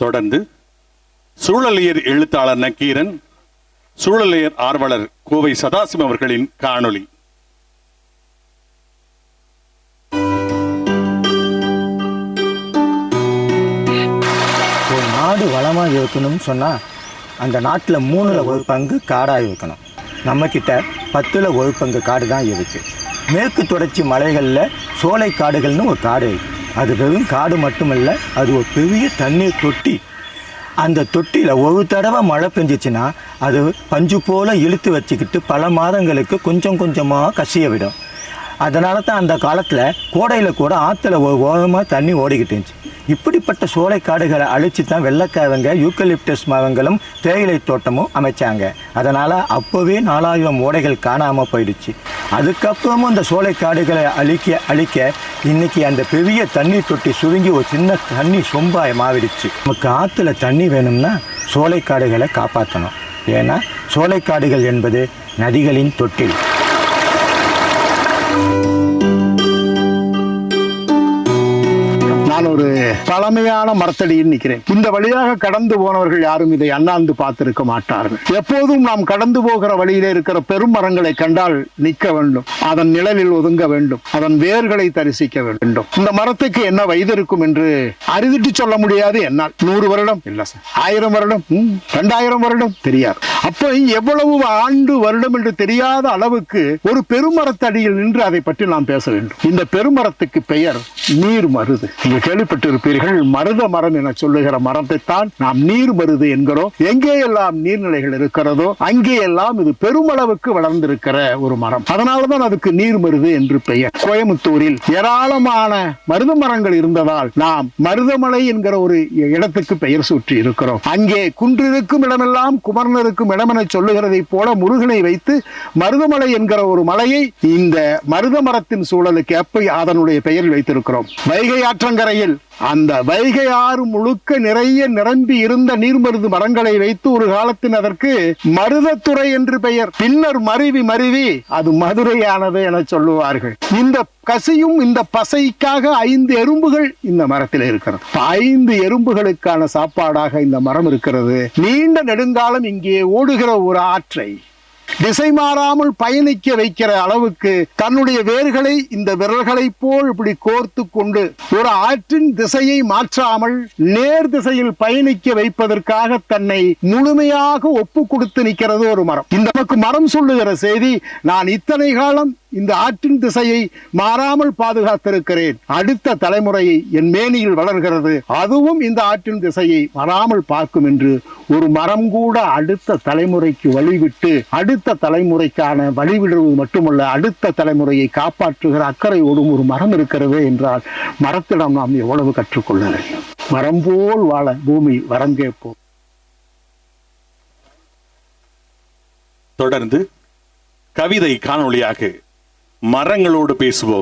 தொடர்ந்து சூழலியர் எழுத்தாளர் நக்கீரன் சூழலியர் ஆர்வலர் கோவை சதாசிவம் அவர்களின் காணொளி. ஒரு நாடு வளமாக இருக்கணும்னு சொன்னால் அந்த நாட்டில் மூணில் ஒரு பங்கு காடாக இருக்கணும். நம்மக்கிட்ட பத்தில் ஒரு பங்கு காடு தான் இருக்குது மேற்கு தொடர்ச்சி மலைகளில் சோலை காடுகள்னு ஒரு காடு இருக்குது அது வெறும் காடு மட்டுமல்ல அது ஒரு பெரிய தண்ணீர் தொட்டி அந்த தொட்டியில் ஒரு தடவை மழை பெஞ்சிச்சுன்னா அது பஞ்சு போல் இழுத்து வச்சுக்கிட்டு பல மாதங்களுக்கு கொஞ்சம் கொஞ்சமாக கசிய விடும். அதனால தான் அந்த காலத்தில் கோடையில் கூட ஆற்றுல ஒரு ஓரமாக தண்ணி ஓடிக்கிட்டு இருந்துச்சு. இப்படிப்பட்ட சோலை காடுகளை அழிச்சு தான் வெள்ளக்காரங்க யூக்கலிப்டஸ் மரங்களும் தேயிலை தோட்டமும் அமைச்சாங்க. அதனால் அப்போவே நாலாயிரம் ஓடைகள் காணாமல் போயிடுச்சு. அதுக்கப்புறமும் இந்த சோலை காடுகளை அழிக்க அழிக்க இன்னைக்கு அந்த பெரிய தண்ணி தொட்டி சுருங்கி ஒரு சின்ன தண்ணி சொம்பாய் மாறிடுச்சு. நமக்கு ஆற்றுல தண்ணி வேணும்னா சோலை காடுகளை காப்பாற்றணும் ஏன்னா சோலை காடுகள் என்பது நதிகளின் தொட்டில். ஒரு பழமையான மரத்தடியில் நிற்கிறேன். இந்த வழியாக கடந்து போனவர்கள் யாரும் இதை அண்ணாந்து பார்த்திருக்க மாட்டார்கள். எப்போதும் நாம் கடந்து போகிற வழியிலே இருக்கிற பெரும் மரங்களை கண்டால் நிற்க வேண்டும். அதன் நிழலில் ஒதுங்க வேண்டும். அதன் வேர்களை தரிசிக்க வேண்டும். இந்த மரத்துக்கு என்ன வயது இருக்கும் என்று அறுதிட்டு சொல்ல முடியாது என்னால். நூறு வருடம். இல்ல சார். ஆயிரம் வருடம். ரெண்டாயிரம் வருடம். தெரியாது. அப்போ எவ்வளவு ஆண்டு வருடம் என்று தெரியாத அளவுக்கு ஒரு பெருமரத்தடியில் நின்று அதை பற்றி நாம் பேச வேண்டும். இந்த பெருமரத்துக்கு பெயர் நீர் மருது கேள்வி கேள்விப்பட்டிருப்பீர்கள். மருத மரம் என சொல்லுகிற மரத்தைத்தான் நாம் நீர் மருது என்கிறோம். எங்கே எல்லாம் நீர்நிலைகள் இருக்கிறதோ அங்கே எல்லாம் இது பெருமளவுக்கு வளர்ந்திருக்கிற ஒரு மரம். அதனாலதான் அதுக்கு நீர் மருது என்று பெயர். கோயம்புத்தூரில் ஏராளமான மருத மரங்கள் இருந்ததால் நாம் மருதமலை என்கிற ஒரு இடத்துக்கு பெயர் சூற்றி இருக்கிறோம். அங்கே குன்றிருக்கும் இடமெல்லாம் குமரனருக்கும் இடம் என சொல்லுகிறதை போல முருகனை வைத்து மருதமலை என்கிற ஒரு மலையை இந்த மருத மரத்தின் சூழலுக்கு எப்ப அதனுடைய பெயரில் வைத்திருக்கிறோம். வைகை ஆற்றங்கரையில் அந்த வைகை ஆறு முழுக்க நிறைய நிரம்பி இருந்த நீர்மருது மரங்களை வைத்து ஒரு காலத்தின் அதற்கு மருதத்துறை என்று பெயர். பின்னர் மருவி மருவி அது மதுரையானது என சொல்லுவார்கள். இந்த கசியும் இந்த பசைக்காக ஐந்து எறும்புகள் இந்த மரத்தில் இருக்கிறது. ஐந்து எறும்புகளுக்கான சாப்பாடாக இந்த மரம் இருக்கிறது. நீண்ட நெடுங்காலம் இங்கே ஓடுகிற ஒரு ஆற்றை. திசை மாறாமல் பயணிக்க வைக்கிற அளவுக்கு தன்னுடைய வேர்களை இந்த விரல்களைப் போல் இப்படி கோர்த்து கொண்டு ஒரு ஆற்றின் திசையை மாற்றாமல் நேர் திசையில் பயணிக்க வைப்பதற்காக தன்னை முழுமையாக ஒப்பு கொடுத்து நிற்கிறது ஒரு மரம். இந்த நமக்கு மரம் சொல்லுகிற செய்தி நான் இத்தனை காலம் இந்த ஆற்றின் திசையை மாறாமல் பாதுகாத்திருக்கிறேன். அடுத்த தலைமுறையை என் மேனியில் வளர்கிறது. அதுவும் இந்த ஆற்றின் திசையை மாறாமல் பார்க்கும் என்று ஒரு மரம் கூட அடுத்த தலைமுறைக்கு வழிவிட்டு அடுத்த தலைமுறைக்கான வழிவிடுவது மட்டுமல்ல அடுத்த தலைமுறையை காப்பாற்றுகிற அக்கறையோடும் ஒரு மரம் இருக்கிறது என்றால் மரத்திடம் நாம் எவ்வளவு கற்றுக்கொள்ள வேண்டும்? மரம் போல் வாழ பூமி வரம் கேட்போம். தொடர்ந்து கவிதை காணொளியாக மரங்களோடு பேசுவோம்.